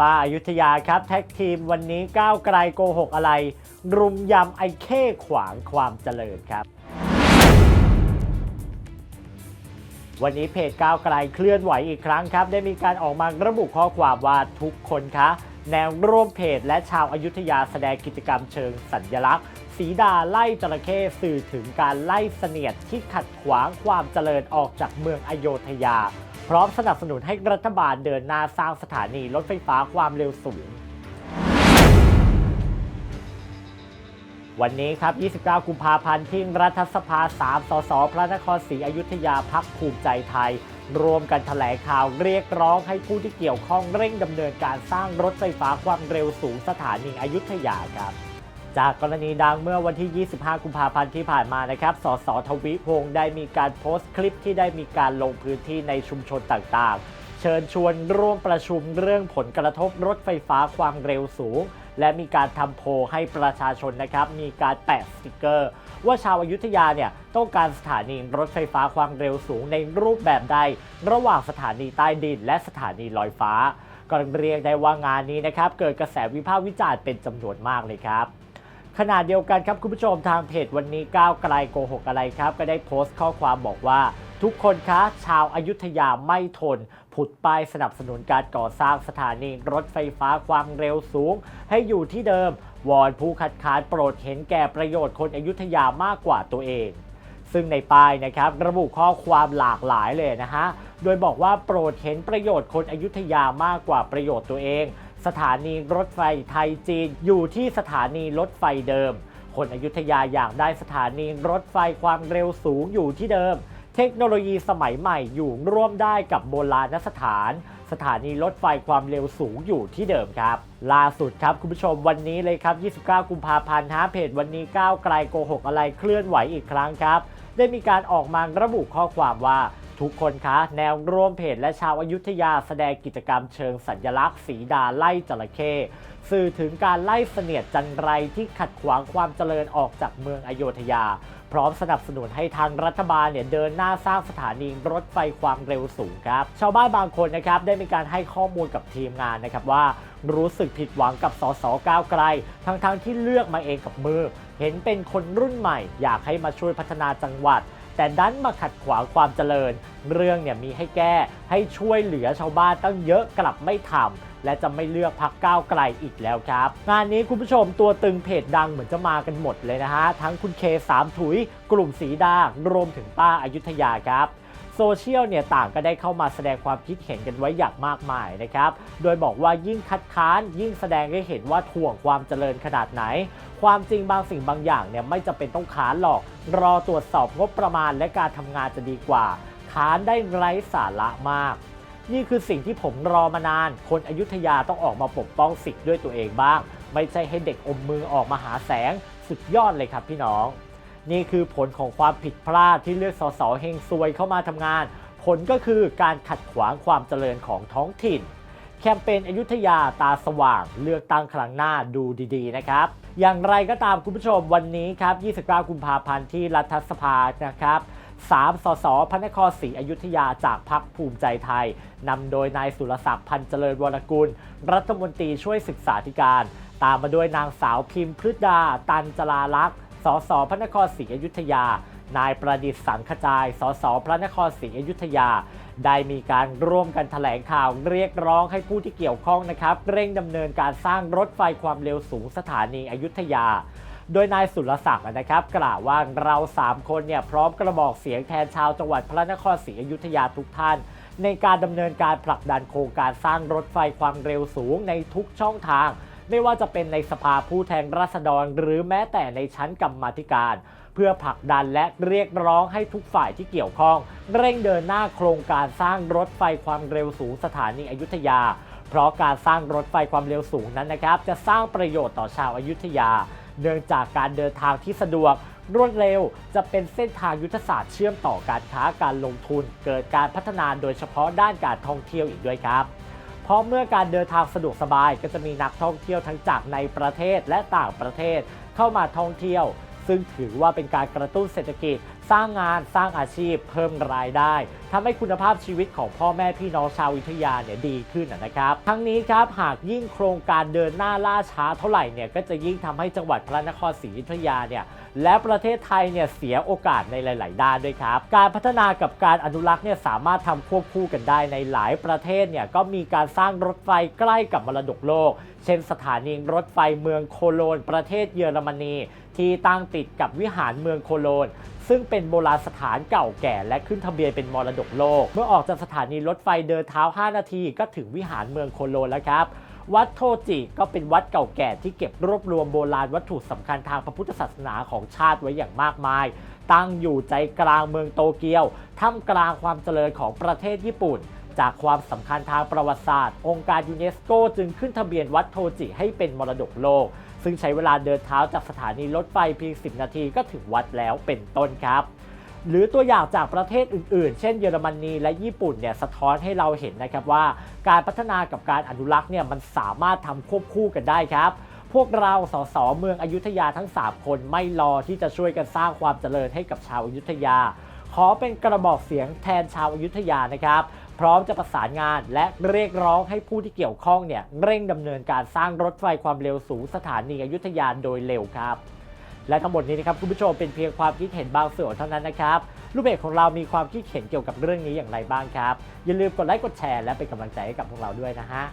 ป้าอายุทยาครับ แท็กทีมวันนี้ก้าวไกลโกหกอะไร รุมยำไอเข้ขวางความเจริญครับ วันนี้เพจก้าวไกลเคลื่อนไหวอีกครั้งครับ ได้มีการออกมาระบุข้อความว่าทุกคนคะ แนวร่วมเพจและชาวอายุทยาแสดงกิจกรรมเชิงสัญลักษณ์สีดาไล่จระเข้สื่อถึงการไล่เสนียดที่ขัดขวางความเจริญออกจากเมืองอโยธยา พร้อมสนับสนุนให้รัฐบาลเดินหน้าสร้างสถานีรถไฟฟ้าความเร็วสูง วันนี้ครับ 29 กุมภาพันธ์ที่รัฐสภา 3 สส พระนครศรีอยุธยาพักภูมิใจไทย รวมกันแถลงข่าวเรียกร้องให้ผู้ที่เกี่ยวข้องเร่งดำเนินการสร้างรถไฟฟ้าความเร็วสูงสถานีอยุธยาครับ จากกรณีดังเมื่อวันที่ 25 กุมภาพันธ์ที่ผ่านมานะครับ สสทวิพงศ์ได้มีการโพสต์คลิปที่ได้มีการลงพื้นที่ในชุมชนต่างๆ เชิญชวนร่วมประชุมเรื่องผลกระทบรถไฟฟ้าความเร็วสูง และมีการทำโพลให้ประชาชนนะครับ มีการแปะสติกเกอร์ ว่าชาวอายุทยาเนี่ยต้องการสถานีรถไฟฟ้าความเร็วสูงในรูปแบบใด ระหว่างสถานีใต้ดิน และสถานีลอยฟ้า ก็เรียกได้ว่างานนี้นะครับ เกิดกระแสวิพากษ์วิจารณ์เป็นจำนวนมากเลยครับ ขณะเดียวกันครับคุณผู้ชมทางเพจวันนี้ก้าวไกลโกหกอะไรครับ ก็ได้โพสต์ข้อความบอกว่า ทุกคนคะ ชาวอายุทยาไม่ทน ผุดป้ายสนับสนุนการก่อสร้างสถานีรถไฟฟ้าความเร็วสูง ให้อยู่ที่เดิม วอนผู้คัดค้านโปรดเห็นแก่ประโยชน์คนอายุทยามากกว่าตัวเอง ซึ่งในป้ายนะครับระบุข้อความหลากหลายเลยนะฮะโดยบอกว่าโปรดเห็นประโยชน์คนอายุธยามากกว่าประโยชน์ตัวเอง สถานีรถไฟไทยจีน อยู่ที่สถานีรถไฟเดิม คนอยุธยาอยากได้สถานีรถไฟความเร็วสูงอยู่ที่เดิม เทคโนโลยีสมัยใหม่อยู่ร่วมได้กับโบราณสถาน สถานีรถไฟความเร็วสูงอยู่ที่เดิมครับ ล่าสุดครับคุณผู้ชมวันนี้เลยครับ 29 กุมภาพันธ์ฮะเพจวันนี้ก้าวไกลโกหกอะไรเคลื่อนไหวอีกครั้งครับ ได้มีการออกมาระบุข้อความว่า ทุกคนคะแนวร่วมเพจและชาวอายุทยาแสดงกิจกรรมเชิงสัญลักษณ์สีดาไล่จระเข้สื่อถึงการไล่เสนียดจันไรที่ขัดขวางความเจริญออกจากเมืองอโยธยา พร้อมสนับสนุนให้ทางรัฐบาลเนี่ยเดินหน้าสร้างสถานีรถไฟความเร็วสูงครับ ชาวบ้านบางคนนะครับได้มีการให้ข้อมูลกับทีมงานนะครับว่ารู้สึกผิดหวังกับสสก้าวไกล ทั้งๆที่เลือกมาเองกับมือ เห็นเป็นคนรุ่นใหม่ อยากให้มาช่วยพัฒนาจังหวัด แต่ดันมาขัดขวางความเจริญ เรื่องเนี่ยมีให้แก้ให้ช่วยเหลือชาวบ้านตั้งเยอะกลับไม่ทำและจะไม่เลือกพักก้าวไกลอีกแล้วครับ งานนี้คุณผู้ชมตัวตึงเพจดังเหมือนจะมากันหมดเลยนะฮะ ทั้งคุณเคสามถุย กลุ่มสีดารวมถึงป้าอายุทยาครับ โซเชียลเนี่ยต่างก็ได้เข้ามาแสดงความคิดเห็นกันไว้อย่างมากมายนะครับ โดยบอกว่ายิ่งคัดค้าน ยิ่งแสดงให้เห็นว่าถ่วงความเจริญขนาดไหน ความจริงบางสิ่งบางอย่างเนี่ยไม่จำเป็นต้องค้านหรอก รอตรวจสอบงบประมาณและการทำงานจะดีกว่า ค้านได้ไร้สาระมาก นี่คือสิ่งที่ผมรอมานาน คนอยุธยาต้องออกมาปกป้องสิทธิ์ด้วยตัวเองบ้าง ไม่ใช่ให้เด็กอมมือออกมาหาแสง สุดยอดเลยครับพี่น้อง นี่คือผลของความผิดพลาดที่เลือกสสเฮงซวยเข้ามาทำงาน ผลก็คือการขัดขวางความเจริญของท้องถิ่น แคมเปญอยุธยาตาสว่าง เลือกตั้งครั้งหน้าดูดีๆนะครับ อย่างไรก็ตามคุณผู้ชมวันนี้ครับ 29 กุมภาพันธ์ที่รัฐสภานะครับ3สสพระนครศรีอยุธยาจากพรรคภูมิใจไทยนำโดยนายสุรศักดิ์พันเจริญวรกุล รัฐมนตรีช่วยศึกษาธิการ ตามมาด้วยนางสาวพิมพ์พฤดา ตันจลาลักษณ์ สสพระนครศรีอยุธยา นายประดิษฐ์สังขจาย สสพระนครศรีอยุธยา ได้มีการร่วมกันแถลงข่าวเรียกร้องให้ผู้ที่เกี่ยวข้องนะครับเร่งดำเนินการสร้างรถไฟความเร็วสูงสถานีอยุธยา โดยนายสุรศักดิ์นะครับกล่าวว่าเรา 3 คนเนี่ยพร้อมกระบอกเสียงแทนชาวจังหวัดพระนครศรีอยุธยาทุกท่านในการดำเนินการผลักดันโครงการสร้างรถไฟความเร็วสูงในทุกช่องทาง ไม่ว่าจะเป็นในสภาผู้แทนราษฎร หรือแม้แต่ในชั้นกรรมาธิการ เพื่อผลักดันและเรียกร้องให้ทุกฝ่ายที่เกี่ยวข้อง เร่งเดินหน้าโครงการสร้างรถไฟความเร็วสูงสถานีอยุธยา เพราะการสร้างรถไฟความเร็วสูงนั้นนะครับ จะสร้างประโยชน์ต่อชาวอายุทยา เนื่องจากการเดินทางที่สะดวกรวดเร็วจะเป็นเส้นทางยุทธศาสตร์เชื่อมต่อการค้าการลงทุน เกิดการพัฒนาโดยเฉพาะด้านการท่องเที่ยวอีกด้วยครับ เพราะเมื่อการเดินทางสะดวกสบายก็จะมีนักท่องเที่ยวทั้งจากในประเทศและต่างประเทศเข้ามาท่องเที่ยว ซึ่งถือว่าเป็นการกระตุ้นเศรษฐกิจ สร้างงานสร้างอาชีพ เพิ่มรายได้ทำให้คุณภาพชีวิตของพ่อแม่พี่น้องชาวอยุธยาเนี่ยดีขึ้นนะครับ ทั้งนี้ครับหากยิ่งโครงการเดินหน้าล่าช้าเท่าไหร่เนี่ยก็จะยิ่งทำให้จังหวัดพระนครศรีอยุธยาเนี่ย และประเทศไทยเนี่ยเสียโอกาสในหลาย ๆ ด้านด้วยครับ การพัฒนากับการอนุรักษ์เนี่ยสามารถทำควบคู่กันได้ในหลายประเทศเนี่ยก็มีการสร้างรถไฟใกล้กับมรดกโลก เช่นสถานีรถไฟเมืองโคโลน ประเทศเยอรมนีที่ตั้งติดกับวิหารเมืองโคโลน ซึ่งเป็นโบราณสถานเก่าแก่และขึ้นทะเบียนเป็นมรดกโลก เมื่อออกจากสถานีรถไฟเดินเท้า 5 นาทีก็ถึงวิหารเมืองโคโลนแล้วครับ วัดโทจิก็เป็นวัดเก่าแก่ที่เก็บรวบรวมโบราณวัตถุสำคัญทางพระพุทธศาสนาของชาติไว้อย่างมากมาย ตั้งอยู่ใจกลางเมืองโตเกียวท่ามกลางความเจริญของประเทศญี่ปุ่น จากความสำคัญทางประวัติศาสตร์ องค์การยูเนสโกจึงขึ้นทะเบียนวัดโทจิให้เป็นมรดกโลก ซึ่งใช้เวลาเดินเท้าจากสถานีรถไฟเพียง 10 นาทีก็ถึงวัดแล้วเป็นต้นครับ หรือตัวอย่างจากประเทศอื่นๆ เช่นเยอรมนีและญี่ปุ่นเนี่ยสะท้อนให้เราเห็นนะครับว่า การพัฒนากับการอนุรักษ์เนี่ยมันสามารถทำควบคู่กันได้ครับพวกเราสสเมืองอยุธยาทั้ง 3 คนไม่รอที่จะช่วยกันสร้างความเจริญให้กับชาวอยุธยา ขอเป็นกระบอกเสียงแทนชาวอยุธยานะครับ พร้อมจะประสานงานและเรียกร้องให้ผู้ที่เกี่ยวข้องเนี่ยเร่งดำเนินการสร้างรถไฟความเร็วสูงสถานีอยุธยาโดยเร็วครับ และทั้งหมดนี้นะครับคุณผู้ชมเป็นเพียงความคิดเห็นบางส่วนเท่านั้นนะครับลูกเพจของเรามีความคิดเห็นเกี่ยวกับเรื่องนี้อย่างไรบ้างครับ อย่าลืมกดไลค์กดแชร์และเป็นกำลังใจให้กับพวกเราด้วยนะฮะ